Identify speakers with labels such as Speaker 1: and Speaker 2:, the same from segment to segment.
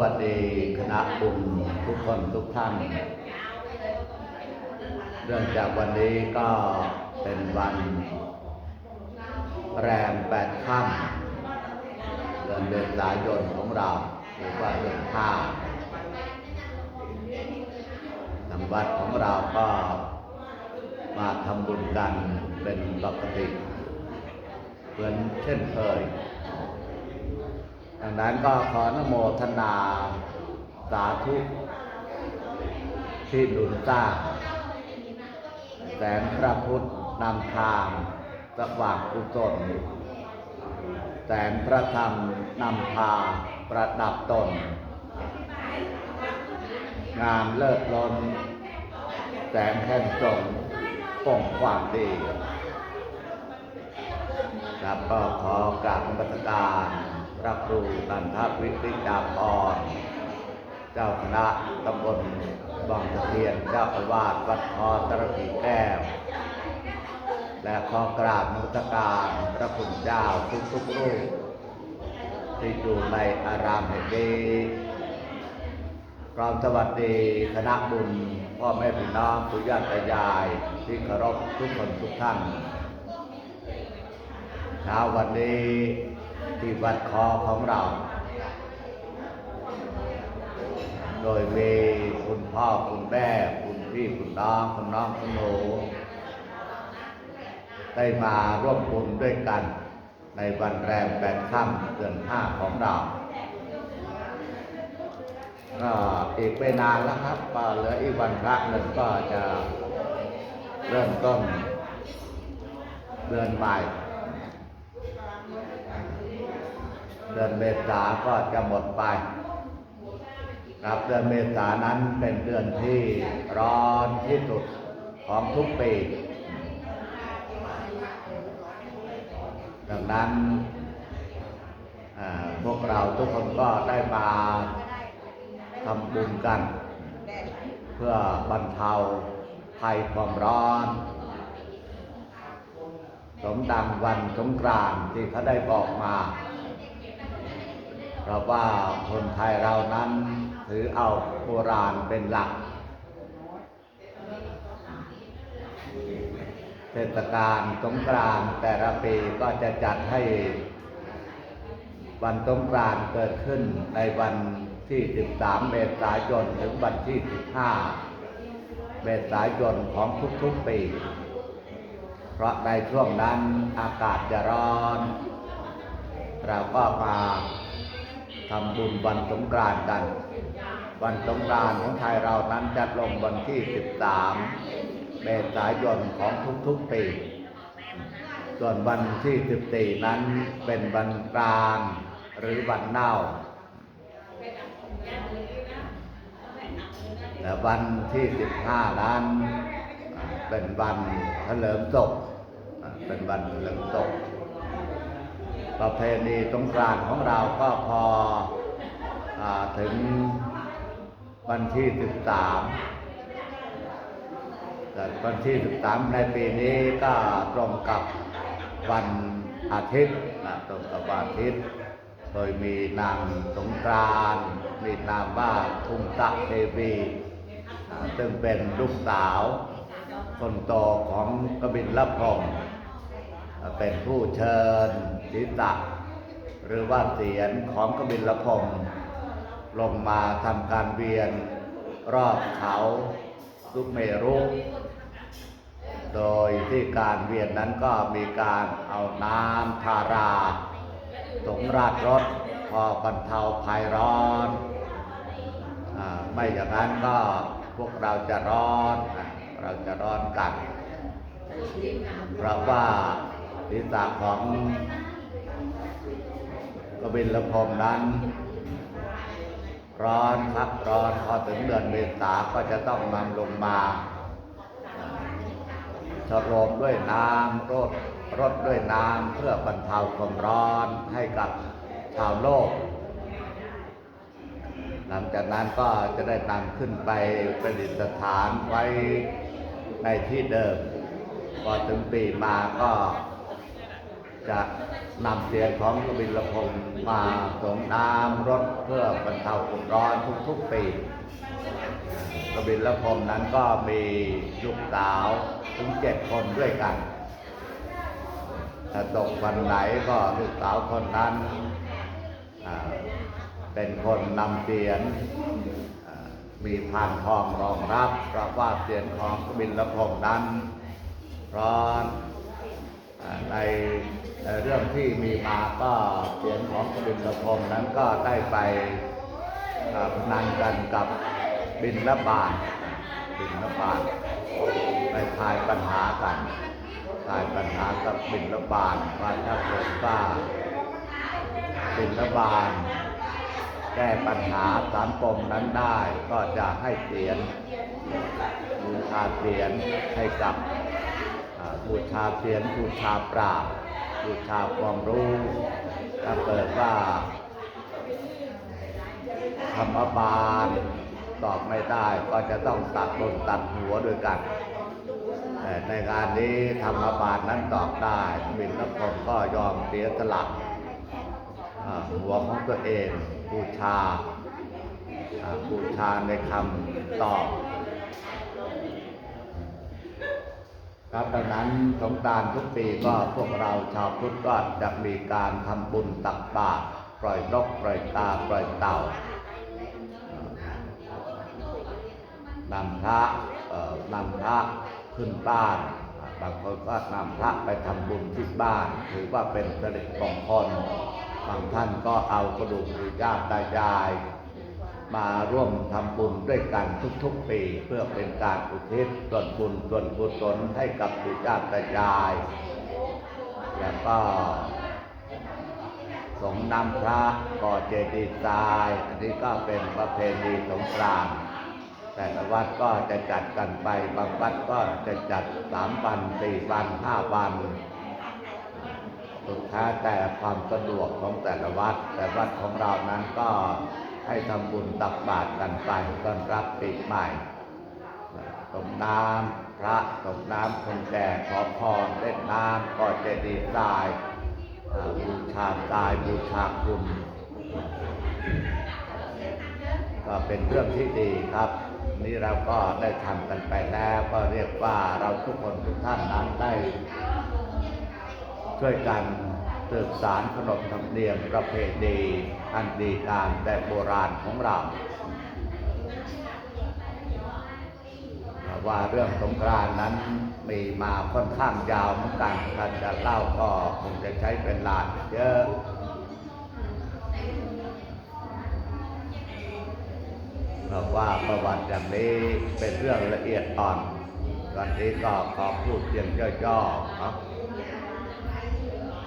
Speaker 1: วัสดีคณะบุญทุกคนทุกท่าน เรื่องจากวันนี้ก็เป็นวันแรมแปดค่ำเดือนเดือนสายนของเราหรือว่าเดือนห้าทางวัดของเราก็มาทำบุญกันเป็นปกติเหมือนเช่นเคย ดังนั้นก็ขอนโมทนาสาธุที่หนุนสร้างแสงพระพุทธนำทางสว่างกุศลแสงพระธรรมนำพาประดับตน งามเลิศล้นแสงแห่งสงป่งความดีครับก็ขอกราบนมัสการ ระครูตันทวิริจาพรเจ้าคณะตำบลบางตะเคียนเจ้าอาวาสวัดคอตรกีแก้ว และขอกราบนมัสการพระคุณเจ้าทุกๆรูปที่อยู่ในอารามแห่งนี้พร้อมสวัสดีคณะบุญพ่อแม่พี่น้องผู้ญาติยายที่เคารพทุกคนทุกท่านเช้าวันนี้ ที่วัดคอของเรา โดยมีคุณพ่อคุณแม่คุณพี่คุณน้องคุณน้องคุณหนูได้มาร่วมบุญด้วยกัน ในวันแรมแปดค่ำเดือนห้าของเราอีกไม่นานแล้วครับเหลืออีกวันพระหนึ่งก็จะเริ่มต้นเดือนใหม่ เดือนเมษาก็จะหมดไป ครับเดือนเมษานั้นเป็นเดือนที่ร้อนที่สุดของทุกปีดังนั้นพวกเราทุกคนก็ได้มาทำบุญกัน เพื่อบรรเทาภัยความร้อน สมดังวันสงกรานที่เขาได้บอกมา เพราะว่าคนไทยเรานั้นถือเอาโบราณเป็นหลัก เทศกาลสงกรานต์แต่ละปีก็จะจัดให้ วันสงกรานต์เกิดขึ้นในวันที่ 13 เมษายนถึงวันที่ 15 เมษายนของทุกๆปี เพราะในช่วงนั้นอากาศจะร้อน เราก็มา ทำบุญวันสงกรานต์กัน วันสงกรานต์ของไทยเรานั้นจัดลงวันที่ 13 เมษายนของทุกๆปี ส่วนวันที่ 14 นั้นเป็นวันกลางหรือวันเน่าและวันที่ 15 นั้นเป็นวันเฉลิมศพเป็นวันเฉลิมศพ ประเพณีสงกรานต์ของเราก็พออถึงวันที่ 13แต่วันที่ 13 ในปีนี้ก็ตรงกับวันอาทิตย์นะตรงกับวันอาทิตย์ โดยมีนางสงกรานต์มีนามว่าทุงตะเทวีซึ่งเป็นลูกสาวคนโตของกบินละพรมเป็นผู้เชิญ ศีรษะ หรือว่าเสียนของกบินละพรหมลงมาทำการเวียนรอบเขาสุเมรุโดยที่การเวียนนั้นก็มีการเอาน้ำทาราสงราดรถพอบรรเทาภัยร้อนอไม่อย่างนั้นก็พวกเราจะร้อน เราจะร้อนกัน เพราะว่าศีรษะของ กบินละพรมนั้น ร้อนครับร้อนพอถึงเดือนเมษาก็จะต้องนำลงมาฉโลมด้วยน้ำรดรดด้วยน้ำเพื่อบรรเทาความร้อนให้กับชาวโลก หลังจากนั้นก็จะได้นำขึ้นไปประดิษฐานไว้ในที่เดิม พอถึงปีมาก็ จะนำเสียงของกบิลพงศ์มาส่งน้ำรถเพื่อบรรเทาความร้อนทุกๆปีกบิลพงศ์นั้นก็มีลูกสาวถึงเจ็ดคนด้วยกันถ้าตกวันไหนก็ลูกสาวคนนั้นเป็นคนนำเสียงมีพานทองรองรับเพราะว่าเสียงของกบิลพงศ์นั้นร้อนอในใน เรื่องที่มีมาก็เสียงของบิลพงนั้นก็ได้ไปพนันกันกับบินละบาทบินละบาทไปทายปัญหากันทายปัญหากับบินละบาทว่าถ้าเกิาบินละบาทแก้ปัญหาสามปมนั้นได้ก็จะให้เสียนบูชาเสียนให้กับบูชาเสียนบูชาปราบ บูชาความรู้ถ้าเกิดว่าธรรมบาลตอบไม่ได้ก็จะต้องตัดบนตัดหัวด้วยกัน แต่ในงานนี้ธรรมบาลนั้นตอบได้บินละพงก็ยอมเสียสละหัวของตัวเองบูชาอ่าบูชาในคำตอบ ครับดังนั้นสงกรารทุกปีก็พวกเราชาวพุทธก็จะมีการทำบุญตักบาตรปล่อยนกปล่อยกาปล่อยเต่านำพระเอ่อนำพระขึ้นบ้านอ่าบางคนก็นำพระไปทำบุญที่บ้าน ถือว่าเป็นสิริมงคลบางท่านก็เอากระดูกปู่ย่าตายาย มาร่วมทำบุญด้วยกันทุกๆปี เพื่อเป็นการอุทิศส่วนบุญส่วนกุศลให้กับปู่ย่าตายาย แล้วก็สงน้ำพระก่อเจดีย์ทราย อันนี้ก็เป็นประเพณีสงกรานต์แต่ละวัดก็จะจัดกันไป บางวัดก็จะจัดสามวันสี่วันห้าวันสุดท้ายแต่ความสะดวกของแต่ละวัด แต่วัดของเรานั้นก็ ให้ทำบุญตักบาตรกันไปต้อนรับปีใหม่ตกน้ำพระตกน้ำคนแก่ขอพรเล่นน้ำก็เจดีย์ทรายบูชาทรายบูชาคุณก็เป็นเรื่องที่ดีครับ นี่เราก็ได้ทำกันไปแล้วก็เรียกว่าเราทุกคนทุกท่านนั้นได้ช่วยกัน สืบสารขนบธรรมเนียมประเพณีอันดีงามแต่โบราณของเรา ว่าเรื่องสงกรานนั้นมีมาค่อนข้างยาวเหมือนกันถ้านจะเล่าก็คงจะใช้เป็นลานเยอะเพราะว่าประวัติอย่างนี้เป็นเรื่องละเอียดอ่อน วันนี้ก็ขอพูดเพียงย่อๆเนะ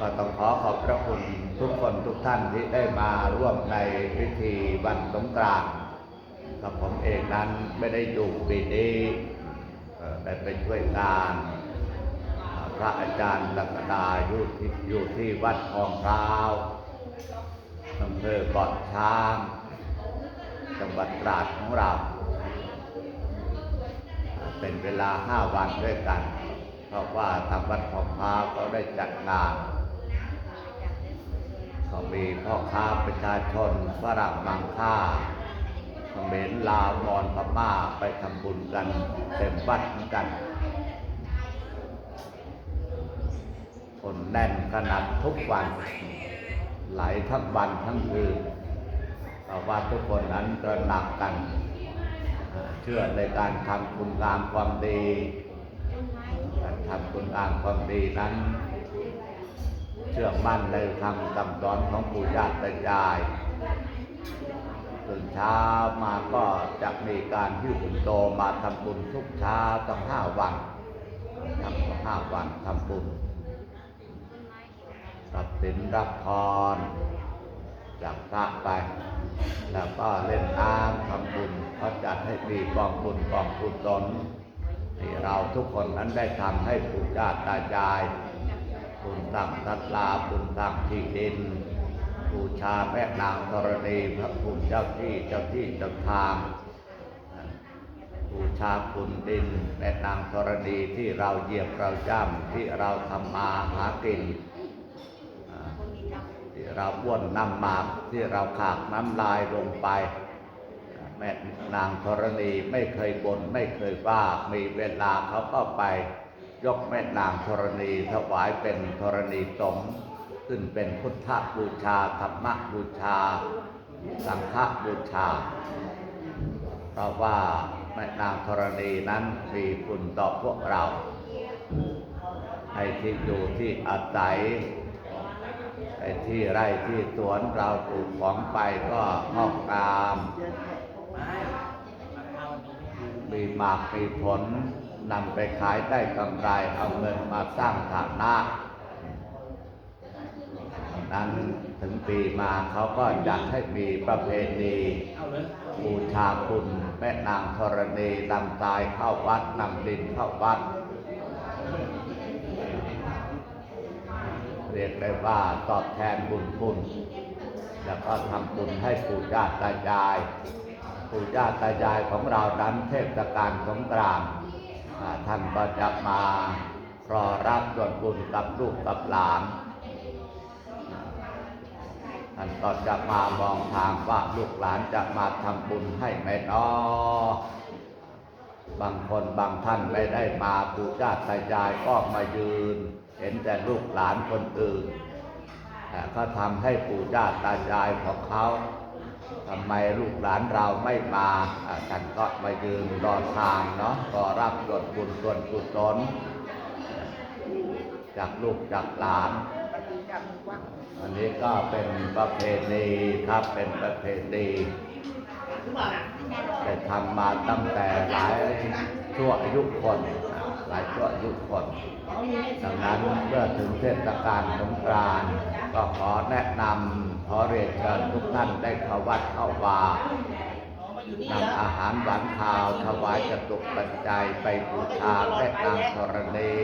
Speaker 1: ก็ต้องขอขอบพระคุณทุกคนทุกท่านที่ได้มาร่วมในพิธีวันสงกรานต์กับผมเองนั้นไม่ได้อยู่ปีนี้ได้ไปช่วยงาน พระอาจารย์ลักดาอยู่ที่อยู่ที่วัดคลองพร้าวอำเภอเกาะช้าง จังหวัดตราดของเรา เป็นเวลาห้าวันด้วยกัน เพราะว่าทางวัดของพร้าวเขาได้จัดงาน ก็มีพ่อค้าประชาชนฝรั่งบางค่าเขมรลาวมอญพม่าไปทำบุญกันเต็มวัดเหมือนกัน คนแน่นขนาดทุกวัน ไหลทั้งวันทั้งคืนเพราะว่าทุกคนนั้นตระหนักกัน เชื่อในการทำคุณงามความดี การทำคุณงามความดีนั้น ชื่อมั่นในคำคำสอนของปู่ย่าตายายตื่นเช้ามาก็จะมีการหิ้วปิ่นโตมาทำบุญทุกเช้าตั้งห้าวันทำห้าวันทำบุญรับสินรับพรจากพระไป แล้วก็เล่นน้ำทำบุญเขาจัดให้มีกองบุญกองบุญตนที่เราทุกคนนั้นได้ทำให้ปู่ย่าตายาย บุญตั้งทัดลาบุญตั้งที่ดินบูชาแม่นางธรณีพระภูมิเจ้าที่เจ้าที่เจ้าทางบูชาคุณดินแม่นางธรณีที่เราเหยียบเราย่ำที่เราทำมาหากินที่เราบ้วนน้ำหมากที่เราขากน้ำลายลงไปแม่นางธรณีไม่เคยบน่นไม่เคยว่ามีเวลาเขาก็ไป ยกแม่นางธรณีถวายเป็นธรณีสงฆ์ขึ้นเป็นพุทธบูชาธรรมบูชา สังฆบูชา เพราะว่าแม่นางธรณีนั้นมีคุณต่อพวกเรา ให้ที่อยู่ที่อาศัยไอ้ที่ไร่ที่สวนเราปลูกของไปก็งอกงาม หมากมีผลนำไปขายได้กำไรเอาเงินมาสร้างฐานะนั้นถึงปีมาเขาก็จัดให้มีประเพณีบูชาคุณแม่นางธรณีนำทรายเข้าวัดนำดินเข้าวัด เรียกได้ว่าตอบแทนบุญคุณ แล้วก็ทำบุญให้ปู่ย่าตายาย ปู่ย่าตายายของเรานั้นเทศกาลสงกรานต์อ่าท่านก็จะมารอรับส่วนบุญกับลูกกับหลานท่านก็จะมามองทางว่าลูกหลานจะมาทำบุญให้ไหมนอบางคนบางท่านไม่ได้มาปู่ย่าตายายก็มายืน เห็นแต่ลูกหลานคนอื่นแต่ก็ทำให้ปู่ย่าตายายของเขา ทำไมลูกหลานเราไม่มาท่านก็มายืนรอทางเนาะรอรับส่วนบุญส่วนกุศลจากลูกจากหลาน อันนี้ก็เป็นประเพณีครับเป็นประเพณีได้ทำมาตั้งแต่หลายชั่วอายุคนหลายชั่วอายุคนดังนั้นเมื่อถึงเทศกาลสงกรานต์ก็ขอแนะนำ ขอเรียนเชิญทุกท่านได้เข้าวัดเข้าวานำอาหารหวานข้าวถวายจตุปัจจัยไปบูชาแม่นางธรณี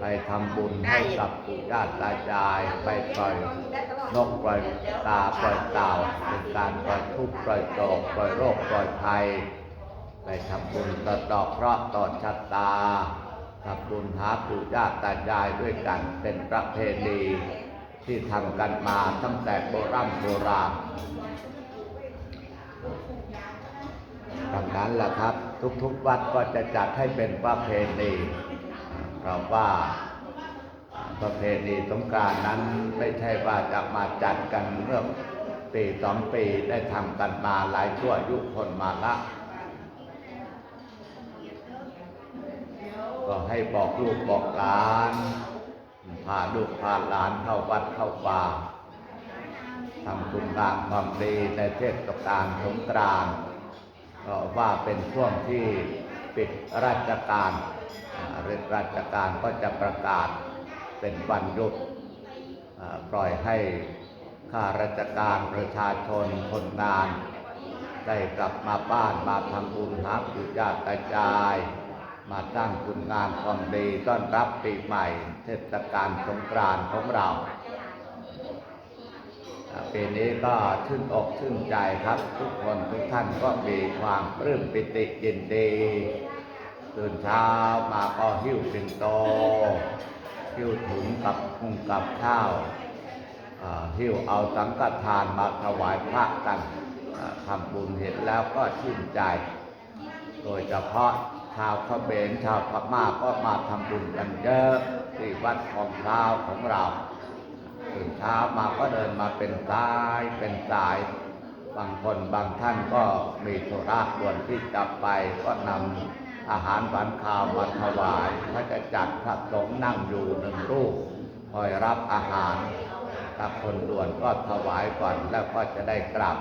Speaker 1: ไปทำบุญให้กับปู่ย่าตายาย ไปปล่อยนกปล่อยตาปล่อยเต่าเป็นการปล่อยทุกข์ปล่อยโศกปล่อยโรคปล่อยภัย ไปทำบุญต่อดอกเคราะห์ต่อชะตาทำบุญหาปู่ย่าตายายด้วยกันเป็นประเพณี ที่ทำกันมาตั้งแต่โบราณโบราณดังนั้นแหละครับ ทุกๆวัดก็จะจัดให้เป็นประเพณีเพราะว่าประเพณีสงกานต์นั้นไม่ใช่ว่าจะมาจัดกันเมื่อปีสองปีได้ทำกันมาหลายชั่วอายุคนมาละ ก็ให้บอกลูกบอกหลาน พาลูกพาหลานเข้าวัดเข้าป่าทำคุณงามความดีในเทศกาลสงกรานต์ก็ว่าเป็นช่วงที่ปิดราชการเรื่องราชการก็จะประกาศเป็นวันหยุดปล่อยให้ข้าราชการประชาชนคนงาน ได้กลับมาบ้านมาทำบุญหาปู่ย่าตายาย มาตั้างคุณงามความดีต้อนรับปีใหม่ เทศกาลสงกรานต์ของเราปีนี้ก็ชื่นอกชื่นใจครับ ทุกคนทุกท่านก็มีความปลื้มปิติยินดีตื่นเช้ามาก็หิ้วปิ่นโตหิ้วถุงกับพุงกับข้าวหิ้วเอาสังฆทานมาถวายพระกันอ่าทำบุญเห็นแล้วก็ชื่นใจ โดยเฉพาะ ชาวเขมรชาวพม่าก็มาทำบุญกันเยอะที่วัดของเท้าของเราตื่นเช้ามาก็เดินมาเป็นสายเป็นสาย บางคนบางท่านก็มีธุระด่วนที่จะไปก็นำอาหารหวานข้าวมาถวายก็จะจัดพระสงฆ์นั่งอยู่หนึ่งรูปคอยรับอาหารถ้าคนด่วนก็ถวายก่อนแล้วก็จะได้กลับ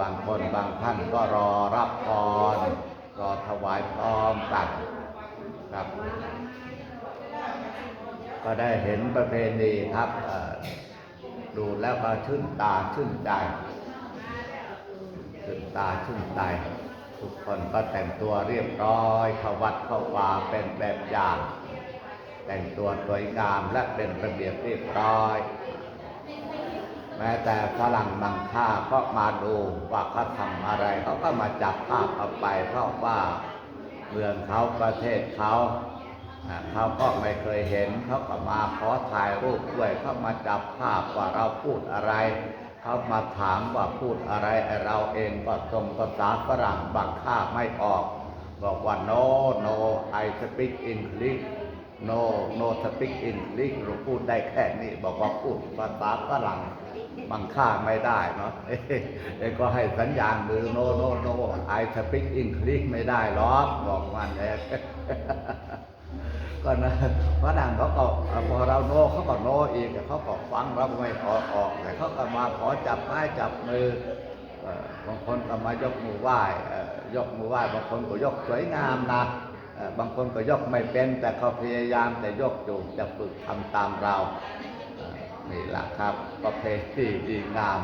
Speaker 1: บางคนบางท่านก็รอรับพร รอถวายพร้อมกันครับ ก็ได้เห็นประเพณีครับดูแล้วก็ชื่นตาชื่นใจชื่นตาชื่นใจทุกคนก็แต่งตัวเรียบร้อยเข้าวัดเข้าวาเป็นแบบอย่าง แต่งตัวสวยงามและเป็นระเบียบเรียบร้อย แม้แต่ฝรั่งมังค่าก็มาดูว่าเขาทำอะไรเขาก็มาจับภาพเอาไป เพราะว่าเมืองเขาประเทศเขาเขาก็ไม่เคยเห็นเขาก็มาขอถ่ายรูปด้วยเขามาจับภาพว่าเราพูดอะไรเขามาถามว่าพูดอะไรเราเองก็ตรงภาษาฝรั่งบางข้าไม่ออก บอกว่า no no I speak English no no speak English เราพูดได้แค่นี้บอกว่าพูดภาษาฝรั่ง บางข้าไม่ได้เนาะเอ้ก็ให้สัญญาณมือ no no no I speak English ไม่ได้หรอกบอกมันเองก็นะฝรั่งเขาก็พอเราโนเขาก็โนอีกเขาก็ฟังเราไม่ออกออกแต่เขาก็มาขอจับไม้จับมือบางคนก็มายกมือไหว้ยกมือไหว้บางคนก็ยกสวยงามนะบางคนก็ยกไม่เป็น แต่เขาพยายามแต่ยกอยู่จะฝึกทำตามเรา นี่แหละครับ ประเพณีดีงาม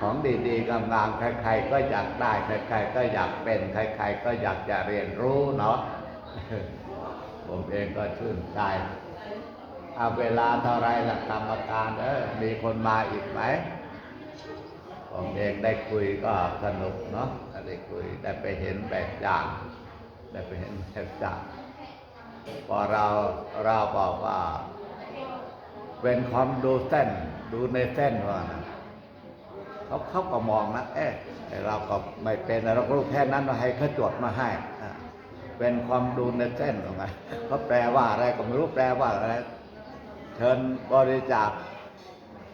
Speaker 1: ของดีๆงามๆใครๆก็อยากได้ใครๆก็อยากเป็นใครๆก็อยากจะเรียนรู้เนาะผมเองก็ชื่นใจเอาเวลาเท่าไรล่ะกรรมการเออมีคนมาอีกไหมผมเองได้คุยก็สนุกเนาะได้คุยได้ไปเห็นแบบอย่างได้ไปเห็นแบบอย่างพอเราเราบอกว่า เป็นความดูเส้นดูในเส้นว่านะเขาเขาก็มองนะเอ๊ะไอ้เราก็ไม่เป็นเราก็รู้แค่นั้นเราให้เขาจดมาให้เป็นความดูในเส้นหรือไงเขาแปลว่าอะไรก็ไม่รู้แปลว่าอะไรเชิญบริจาค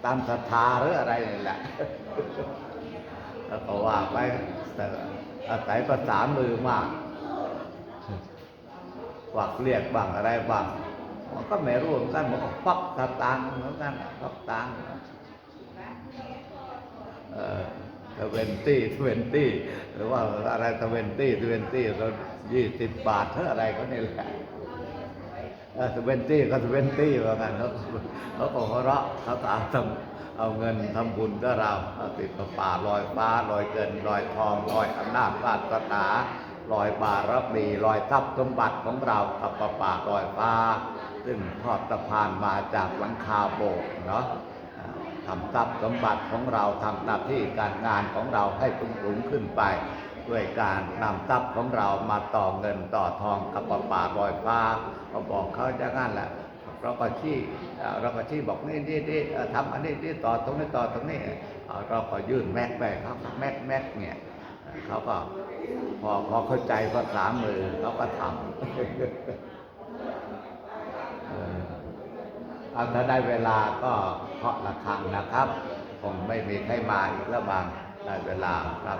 Speaker 1: ตามศรัทธาหรืออะไรนี่แหละแล้วก็ว่าไปแต่อาศัยภาษามือมากวักเรียกบ้างอะไรบ้าง มันก็ไม่รู้เหมือนกันมันก็ฟักตะตังเหมือนกันฟักตังเออทเวนตี้ทเวนตี้หรือว่าอะไรทเวนตี้ทเวนตี้เรายี่สิบบาทเท่าอะไรก็นี่แหละทเวนตี้ก็ทเวนตี้ว่ากันเขาเขาก็หัวเราะเขาก็เอาทำเอาเงินทำบุญก็เราเอาติดกับป่าลอยฟ้าลอยเกินลอยทองลอยอำนาจวาสนาลอยบารมีลอยทรัพย์สมบัติของเรากับป่าป่าลอยฟ้า ซึ่งทอดสะพานมาจากหลังคาโบสถ์เนาะทำทรัพย์สมบัติของเราทำหน้าที่การงานของเราให้สูงสูงขึ้นไป ด้วยการนำทรัพย์ของเรามาต่อเงินต่อทองกับป่าป่าลอยฟ้าเขาบอกเขาจะงั้นแหละเราก็ชี้เราก็ชี้บอกนี่นี่นี่ทำอันนี้นี่ต่อตรงนี้ต่อตรงนี้เราก็ยื่นแม็กไปเขาก็แม็กแม็กเนี่ยเอ่อเขาก็พอพอเข้าใจภาษามือเขาก็ทำ เออ เอาถ้าได้เวลาก็เคาะระฆังนะครับ คงไม่มีใครมาอีกแล้วบางได้เวลาครับ